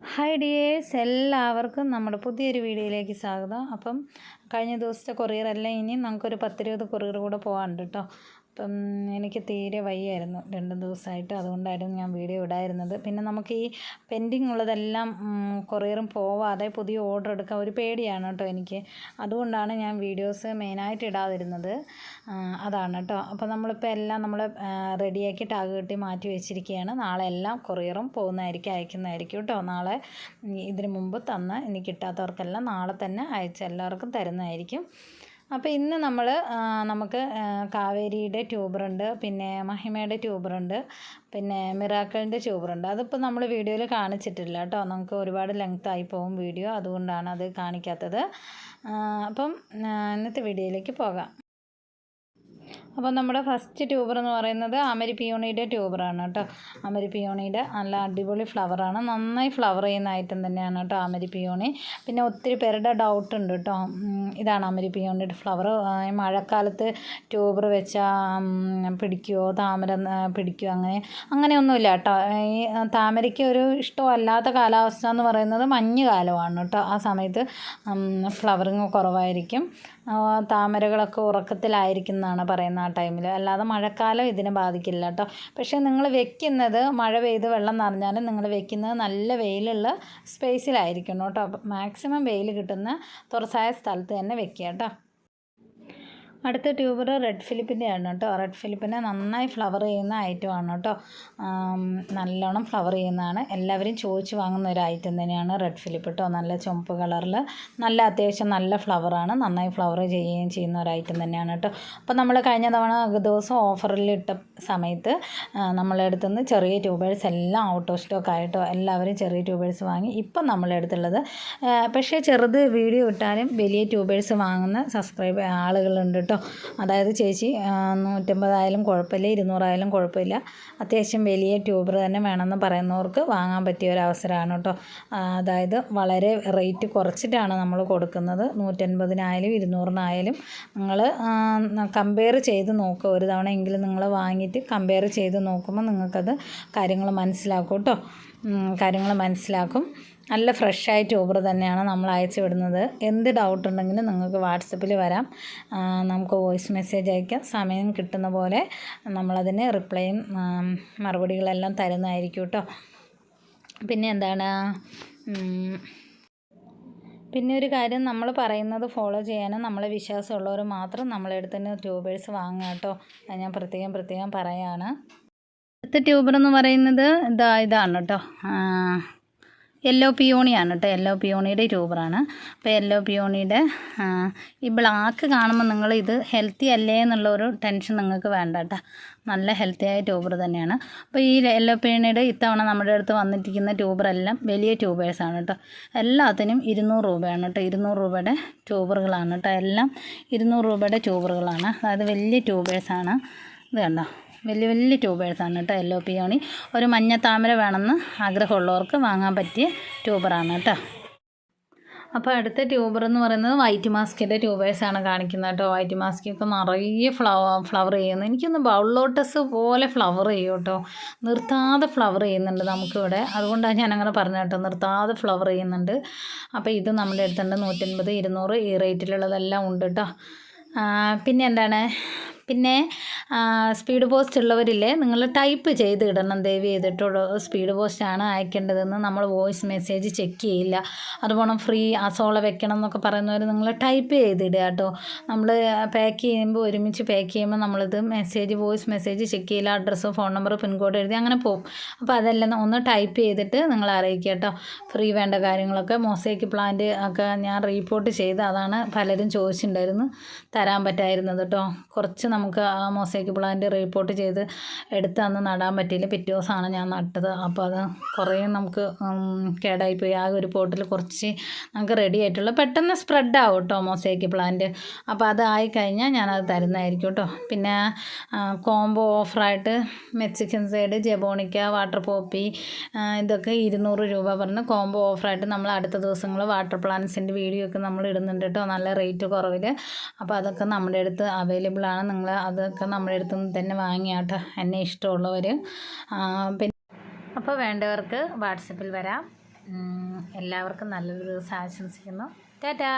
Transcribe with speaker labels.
Speaker 1: Hi dears എല്ലാവർക്കും നമ്മുടെ പുതിയൊരു വീഡിയോയിലേക്ക് സ്വാഗതം. അപ്പം കഴിഞ്ഞ ദിവസത്തെ അല്ല ഇനി നമുക്കൊരു പത്തിരുപത് കൊറിയർ കൂടെ പോകാനുണ്ട് കേട്ടോ അപ്പം എനിക്ക് തീരെ വയ്യായിരുന്നു രണ്ട് ദിവസമായിട്ട്. അതുകൊണ്ടായിരുന്നു ഞാൻ വീഡിയോ ഇടായിരുന്നത്. പിന്നെ നമുക്ക് ഈ പെൻഡിങ് ഉള്ളതെല്ലാം കൊറിയറും പോവാതെ പുതിയ ഓർഡർ എടുക്കാൻ ഒരു പേടിയാണ് കേട്ടോ എനിക്ക്. അതുകൊണ്ടാണ് ഞാൻ വീഡിയോസ് മെയിനായിട്ട് ഇടാതിരുന്നത്. അതാണ് കേട്ടോ. അപ്പോൾ നമ്മളിപ്പോൾ എല്ലാം നമ്മൾ റെഡിയാക്കി ടാഗ് കെട്ടി മാറ്റി വെച്ചിരിക്കുകയാണ്. നാളെ എല്ലാം കൊറിയറും പോകുന്നതായിരിക്കും അയക്കുന്നതായിരിക്കും കേട്ടോ. നാളെ ഇതിനു മുമ്പ് തന്ന ഇനി കിട്ടാത്തവർക്കെല്ലാം നാളെ തന്നെ അയച്ച എല്ലാവർക്കും തരുന്നതായിരിക്കും. അപ്പോൾ ഇന്ന് നമ്മൾ നമുക്ക് കാവേരിയുടെ ട്യൂബറുണ്ട് പിന്നെ മഹിമയുടെ ട്യൂബറുണ്ട് പിന്നെ മിറാക്കളിന്റെ ട്യൂബറുണ്ട്. അതിപ്പോൾ നമ്മൾ വീഡിയോയിൽ കാണിച്ചിട്ടില്ല കേട്ടോ. നമുക്ക് ഒരുപാട് ലെങ്ത് ആയി പോകും വീഡിയോ അതുകൊണ്ടാണ് അത് കാണിക്കാത്തത്. അപ്പം ഇന്നത്തെ വീഡിയോയിലേക്ക് പോകാം. അപ്പോൾ നമ്മുടെ ഫസ്റ്റ് ട്യൂബർ എന്ന് പറയുന്നത് അമരി പിയോണിയുടെ ട്യൂബറാണ് കേട്ടോ. അമരി പിയോണിയുടെ നല്ല അടിപൊളി ഫ്ലവറാണ് നന്നായി ഫ്ലവർ ചെയ്യുന്ന ഐറ്റം തന്നെയാണ് കേട്ടോ അമരി പിയോണി പിന്നെ ഒത്തിരി പേരുടെ ഡൗട്ട് ഉണ്ട് കേട്ടോ. ഇതാണ് അമരി പിയോണിയുടെ ഫ്ലവർ മഴക്കാലത്ത് ട്യൂബർ വെച്ചാൽ പിടിക്കുമോ താമര പിടിക്കുമോ അങ്ങനെ അങ്ങനെയൊന്നുമില്ല കേട്ടോ. ഈ താമരയ്ക്ക് ഒരു ഇഷ്ടമല്ലാത്ത കാലാവസ്ഥ എന്ന് പറയുന്നത് മഞ്ഞ് കാലമാണ് കേട്ടോ. ആ സമയത്ത് ഫ്ലവറിങ് കുറവായിരിക്കും. താമരകളൊക്കെ ഉറക്കത്തിലായിരിക്കും എന്നാണ് പറയുന്നത് ആ ടൈമിൽ അല്ലാതെ മഴക്കാലം ഇതിനെ ബാധിക്കില്ല കേട്ടോ. പക്ഷേ നിങ്ങൾ വെക്കുന്നത് മഴ പെയ്ത് വെള്ളം നിറഞ്ഞാലും നിങ്ങൾ വെക്കുന്നത് നല്ല വെയിലുള്ള സ്പേസിലായിരിക്കണം കേട്ടോ. മാക്സിമം വെയിൽ കിട്ടുന്ന തുറസായ സ്ഥലത്ത് തന്നെ വെക്കുക കേട്ടോ. അടുത്ത ട്യൂബർ റെഡ് ഫിലിപ്പിന്റെ ആണ് കേട്ടോ. റെഡ് ഫിലിപ്പിനെ നന്നായി ഫ്ലവർ ചെയ്യുന്ന ഐറ്റമാണ് കേട്ടോ. നല്ലോണം ഫ്ലവർ ചെയ്യുന്നതാണ്. എല്ലാവരും ചോദിച്ച് വാങ്ങുന്ന ഒരു ഐറ്റം തന്നെയാണ് റെഡ് ഫിലിപ്പ് കേട്ടോ. നല്ല ചുമപ്പ് കളറിൽ നല്ല അത്യാവശ്യം നല്ല ഫ്ലവറാണ് നന്നായി ഫ്ലവർ ചെയ്യുകയും ചെയ്യുന്ന ഒരു ഐറ്റം തന്നെയാണ് കേട്ടോ. അപ്പോൾ നമ്മൾ കഴിഞ്ഞ തവണ ദിവസം ഓഫറിൽ ഇട്ട സമയത്ത് ആ, നമ്മളെ അടുത്ത് നിന്ന് ചെറിയ ട്യൂബേഴ്സ് എല്ലാം ഔട്ട് ഓഫ് സ്റ്റോക്ക് ആയിട്ടോ എല്ലാവരും ചെറിയ ട്യൂബേഴ്സ് വാങ്ങി. ഇപ്പം നമ്മളെ അടുത്തുള്ളത് ആ, പക്ഷേ ചെറുത് വീഡിയോ ഇട്ടാലും വലിയ ട്യൂബേഴ്സ് വാങ്ങുന്ന സബ്സ്ക്രൈബ് ആളുകളുണ്ട് കേട്ടോ. അതായത് ചേച്ചി നൂറ്റമ്പതായാലും കുഴപ്പമില്ല ഇരുന്നൂറായാലും കുഴപ്പമില്ല. അത്യാവശ്യം വലിയ ട്യൂബർ തന്നെ വേണമെന്ന് പറയുന്നവർക്ക് വാങ്ങാൻ പറ്റിയ ഒരു അവസരമാണ് കേട്ടോ. അതായത് വളരെ റേറ്റ് കുറച്ചിട്ടാണ് നമ്മൾ കൊടുക്കുന്നത്. നൂറ്റൻപതിനായാലും ഇരുന്നൂറിനായാലും നിങ്ങൾ കമ്പയർ ചെയ്ത് നോക്കുക ഒരു തവണ എങ്കിലും നിങ്ങൾ വാങ്ങിയിട്ട് കമ്പയർ ചെയ്ത് നോക്കുമ്പോൾ നിങ്ങൾക്കത് കാര്യങ്ങൾ മനസ്സിലാക്കും കേട്ടോ. കാര്യങ്ങൾ മനസ്സിലാക്കും. നല്ല ഫ്രഷായ ട്യൂബർ തന്നെയാണ് നമ്മൾ അയച്ചു വിടുന്നത്. എന്ത് ഡൗട്ട് ഉണ്ടെങ്കിലും നിങ്ങൾക്ക് വാട്സപ്പിൽ വരാം. നമുക്ക് വോയിസ് മെസ്സേജ് അയക്കാം. സമയം കിട്ടുന്ന പോലെ നമ്മളതിന് റിപ്ലൈയും മറുപടികളെല്ലാം തരുന്നതായിരിക്കും കേട്ടോ പിന്നെ എന്താണ്? പിന്നെ ഒരു കാര്യം നമ്മൾ പറയുന്നത് ഫോളോ ചെയ്യാനും നമ്മളെ വിശ്വാസമുള്ളവർ മാത്രം നമ്മളെ അടുത്ത് തന്നെ ട്യൂബേഴ്സ് വാങ്ങുക കേട്ടോ ഞാൻ പ്രത്യേകം പ്രത്യേകം പറയാണ്. അടുത്ത ട്യൂബർ എന്ന് പറയുന്നത് ഇതാ ഇതാണ് കേട്ടോ യെല്ലോ പിയോണിയാണ് കേട്ടോ യെല്ലോ പിയോണിയുടെ ട്യൂബറാണ് അപ്പോൾ യെല്ലോ പിയോണിയുടെ ഈ ബ്ലാക്ക് കാണുമ്പോൾ നിങ്ങൾ ഇത് ഹെൽത്തി അല്ലേ എന്നുള്ള ഒരു ടെൻഷൻ നിങ്ങൾക്ക് വേണ്ട കേട്ടോ നല്ല ഹെൽത്തി ആയ ട്യൂബർ തന്നെയാണ്. അപ്പോൾ ഈ യെല്ലോ പിയോണിയുടെ ഇത്തവണ നമ്മുടെ അടുത്ത് വന്നിരിക്കുന്ന ട്യൂബറെല്ലാം വലിയ ട്യൂബേഴ്സാണ് കേട്ടോ എല്ലാത്തിനും ഇരുന്നൂറ് രൂപയാണ് കേട്ടോ ഇരുന്നൂറ് രൂപയുടെ ട്യൂബറുകളാണ് കേട്ടോ എല്ലാം ഇരുന്നൂറ് രൂപയുടെ ട്യൂബറുകളാണ് അതായത് വലിയ ട്യൂബേഴ്സാണ് ഇത് കണ്ടോ? വലിയ വലിയ ട്യൂബേഴ്സാണ് കേട്ടോ യെല്ലോ പിയോണി ഒരു മഞ്ഞ താമര വേണമെന്ന് ആഗ്രഹമുള്ളവർക്ക് വാങ്ങാൻ പറ്റിയ ട്യൂബറാണ് കേട്ടോ. അപ്പോൾ അടുത്ത ട്യൂബർ എന്ന് പറയുന്നത് വൈറ്റ് മാസ്കിന്റെ ട്യൂബേഴ്സാണ് കാണിക്കുന്നത് കേട്ടോ. വൈറ്റ് മാസ്കൊക്കെ നിറയെ ഫ്ലവർ ഫ്ലവർ ചെയ്യുന്നു. എനിക്കൊന്ന് ബൗൾ ലോട്ടസ് പോലെ ഫ്ലവർ ചെയ്യും കേട്ടോ. നിർത്താതെ ഫ്ലവർ ചെയ്യുന്നുണ്ട് നമുക്കിവിടെ. അതുകൊണ്ടാണ് ഞാൻ അങ്ങനെ പറഞ്ഞത് കേട്ടോ. നിർത്താതെ ഫ്ലവർ ചെയ്യുന്നുണ്ട്. അപ്പോൾ ഇത് നമ്മുടെ അടുത്തുണ്ട്. നൂറ്റൻപത് ഇരുന്നൂറ് ഈ റേറ്റിലുള്ളതെല്ലാം ഉണ്ട് കേട്ടോ. പിന്നെ എന്താണ്? പിന്നെ സ്പീഡ് പോസ്റ്റ് ഉള്ളവരില്ലേ നിങ്ങൾ ടൈപ്പ് ചെയ്ത് ഇടണം. ദയവ് ചെയ്തിട്ടുള്ള സ്പീഡ് പോസ്റ്റാണ് അയക്കേണ്ടതെന്ന് നമ്മൾ വോയിസ് മെസ്സേജ് ചെക്ക് ചെയ്യില്ല. അതുപോലെ ഫ്രീ അസോള വെക്കണം എന്നൊക്കെ പറയുന്നവർ നിങ്ങൾ ടൈപ്പ് ചെയ്തിടുക കേട്ടോ. നമ്മൾ പാക്ക് ചെയ്യുമ്പോൾ ഒരുമിച്ച് പാക്ക് ചെയ്യുമ്പോൾ നമ്മളിത് മെസ്സേജ് വോയിസ് മെസ്സേജ് ചെക്ക് ചെയ്യില്ല. അഡ്രസ്സ് ഫോൺ നമ്പർ പിൻകോഡ് എഴുതി അങ്ങനെ പോകും. അപ്പോൾ അതെല്ലാം ഒന്ന് ടൈപ്പ് ചെയ്തിട്ട് നിങ്ങൾ അറിയിക്കുക കേട്ടോ. ഫ്രീ വേണ്ട കാര്യങ്ങളൊക്കെ. മൊസൈക്ക് പ്ലാന്റ് ഒക്കെ ഞാൻ റീപ്പോർട്ട് ചെയ്ത് അതാണ് പലരും ചോദിച്ചിട്ടുണ്ടായിരുന്നു. തരാൻ പറ്റായിരുന്നത് കേട്ടോ. കുറച്ച് നമുക്ക് ആ മൊസൈക്ക് പ്ലാന്റ് റിപ്പോർട്ട് ചെയ്ത് എടുത്ത് അന്ന് നടാൻ പറ്റിയില്ല. പിറ്റേ ദിവസമാണ് ഞാൻ നട്ടത്. അപ്പോൾ അത് കുറേ നമുക്ക് കേടായിപ്പോയി. ആ ഒരു പോട്ടിൽ കുറച്ച് നമുക്ക് റെഡി ആയിട്ടുള്ള. പെട്ടെന്ന് സ്പ്രെഡ് ആവും കേട്ടോ മൊസൈക്ക് പ്ലാന്റ് അപ്പോൾ അത് ആയിക്കഴിഞ്ഞാൽ ഞാനത് തരുന്നതായിരിക്കും കേട്ടോ. പിന്നെ കോംബോ ഓഫറായിട്ട് മെക്സിക്കൻ സൈഡ് ജബോണിക്ക വാട്ടർ പോപ്പി ഇതൊക്കെ ഇരുന്നൂറ് രൂപ പറഞ്ഞ് കോംബോ ഓഫറായിട്ട് നമ്മൾ അടുത്ത ദിവസങ്ങൾ വാട്ടർ പ്ലാന്റ്സിന്റെ വീഡിയോ ഒക്കെ നമ്മൾ ഇടുന്നുണ്ട് കേട്ടോ. നല്ല റേറ്റ് കുറവിൽ. അപ്പോൾ അതൊക്കെ നമ്മുടെ അടുത്ത് അവൈലബിൾ ആണ്. നിങ്ങൾ അതൊക്കെ നമ്മുടെ അടുത്ത് നിന്ന് തന്നെ വാങ്ങിയാട്ട. എന്നെ ഇഷ്ടമുള്ളവർ പിന്നെ അപ്പോൾ വേണ്ടവർക്ക് വാട്സപ്പിൽ വരാം. എല്ലാവർക്കും നല്ലൊരു ദിവസം ആശംസിക്കുന്നു. ടാറ്റാ!